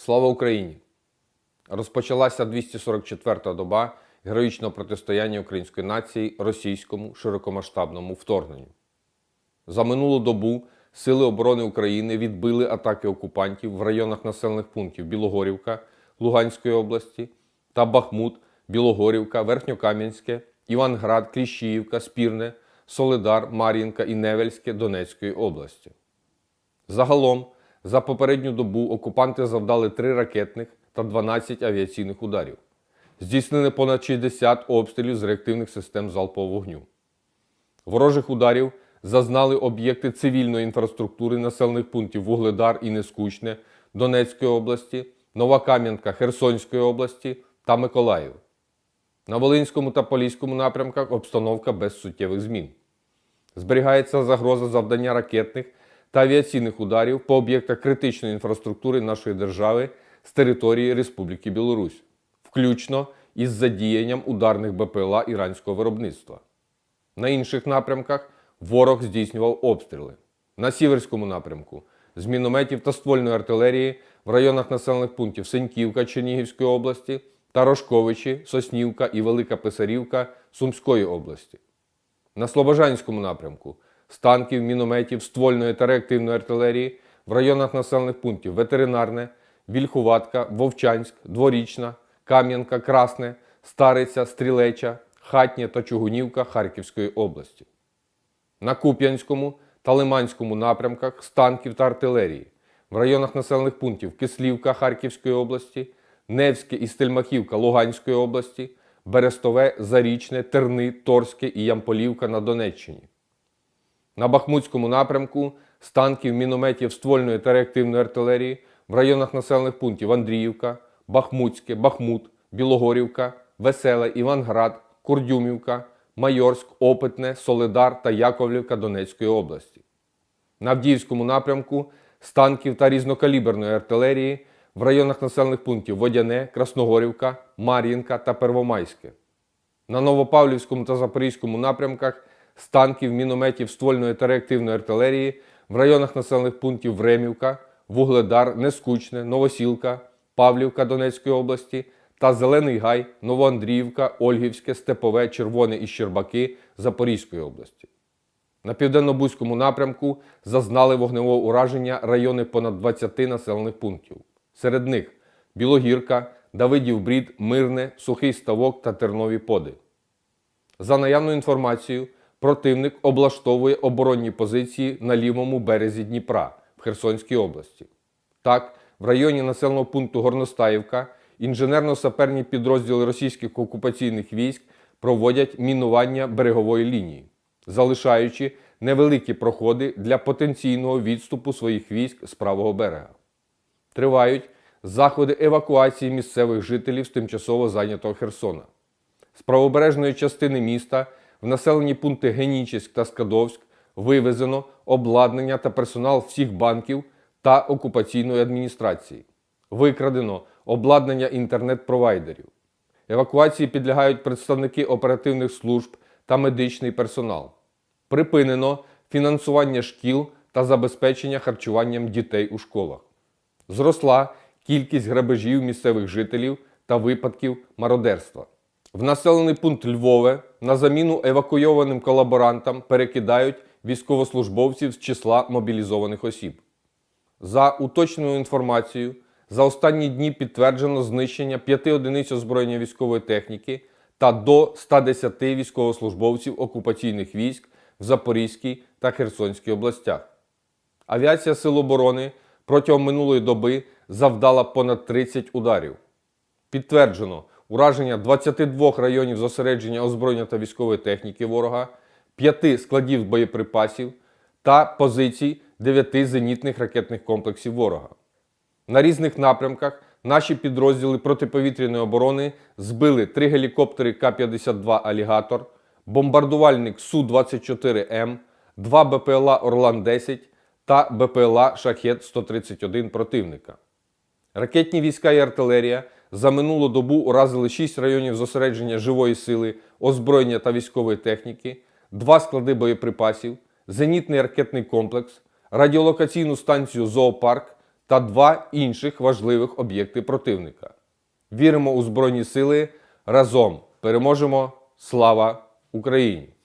Слава Україні! Розпочалася 244-та доба героїчного протистояння української нації російському широкомасштабному вторгненню. За минулу добу Сили оборони України відбили атаки окупантів в районах населених пунктів Білогорівка Луганської області та Бахмут, Білогорівка, Верхньокам'янське, Іванград, Кліщіївка, Спірне, Солидар, Мар'їнка і Невельське Донецької області. Загалом, за попередню добу окупанти завдали 3 ракетних та 12 авіаційних ударів. Здійснили понад 60 обстрілів з реактивних систем залпового вогню. Ворожих ударів зазнали об'єкти цивільної інфраструктури населених пунктів Вугледар і Нескучне Донецької області, Нова Кам'янка Херсонської області та Миколаїв. На Волинському та Поліському напрямках обстановка без суттєвих змін. Зберігається загроза завдання ракетних та авіаційних ударів по об'єктах критичної інфраструктури нашої держави з території Республіки Білорусь, включно із задіянням ударних БПЛА іранського виробництва. На інших напрямках ворог здійснював обстріли. На Сіверському напрямку з мінометів та ствольної артилерії в районах населених пунктів Сеньківка Чернігівської області та Рожковичі, Соснівка і Велика Писарівка Сумської області. На Слобожанському напрямку з танків, мінометів, ствольної та реактивної артилерії в районах населених пунктів Ветеринарне, Вільхуватка, Вовчанськ, Дворічна, Кам'янка, Красне, Стариця, Стрілеча, Хатнє та Чугунівка Харківської області. На Куп'янському та Лиманському напрямках з танків та артилерії в районах населених пунктів Кислівка Харківської області, Невське і Стельмахівка Луганської області, Берестове, Зарічне, Терни, Торське і Ямполівка на Донеччині. На Бахмутському напрямку з танків, мінометів ствольної та реактивної артилерії в районах населених пунктів Андріївка, Бахмутське, Бахмут, Білогорівка, Веселе, Іванград, Курдюмівка, Майорськ, Опитне, Солидар та Яковлівка Донецької області. На Авдіївському напрямку з танків та різнокаліберної артилерії в районах населених пунктів Водяне, Красногорівка, Мар'їнка та Первомайське. На Новопавлівському та Запорізькому напрямках з танків, мінометів ствольної та реактивної артилерії в районах населених пунктів Времівка, Вугледар, Нескучне, Новосілка, Павлівка Донецької області та Зелений Гай, Новоандріївка, Ольгівське, Степове, Червоне і Щербаки Запорізької області. На південно-бузькому напрямку зазнали вогневого ураження райони понад 20 населених пунктів. Серед них Білогірка, Давидів Брід, Мирне, Сухий Ставок та Тернові Поди. За наявною інформацією, противник облаштовує оборонні позиції на лівому березі Дніпра в Херсонській області. Так, в районі населеного пункту Горностаївка інженерно-саперні підрозділи російських окупаційних військ проводять мінування берегової лінії, залишаючи невеликі проходи для потенційного відступу своїх військ з правого берега. Тривають заходи евакуації місцевих жителів з тимчасово зайнятого Херсона. З правобережної частини міста в населені пункти Генічеськ та Скадовськ вивезено обладнання та персонал всіх банків та окупаційної адміністрації. Викрадено обладнання інтернет-провайдерів. Евакуації підлягають представники оперативних служб та медичний персонал. Припинено фінансування шкіл та забезпечення харчуванням дітей у школах. Зросла кількість грабежів місцевих жителів та випадків мародерства. В населений пункт Львове на заміну евакуйованим колаборантам перекидають військовослужбовців з числа мобілізованих осіб. За уточненою інформацією, за останні дні підтверджено знищення 5 одиниць озброєння військової техніки та до 110 військовослужбовців окупаційних військ в Запорізькій та Херсонській областях. Авіація Сил оборони протягом минулої доби завдала понад 30 ударів. Підтверджено ураження 22 районів зосередження озброєння та військової техніки ворога, 5 складів боєприпасів та позицій 9 зенітних ракетних комплексів ворога. На різних напрямках наші підрозділи протиповітряної оборони збили 3 гелікоптери К-52 Алігатор, бомбардувальник Су-24М, 2 БПЛА Орлан-10 та БПЛА Шахет-131 противника. Ракетні війська і артилерія за минулу добу уразили 6 районів зосередження живої сили, озброєння та військової техніки, 2 склади боєприпасів, зенітний ракетний комплекс, радіолокаційну станцію Зоопарк та два інших важливих об'єкти противника. Віримо у Збройні Сили разом переможемо! Слава Україні!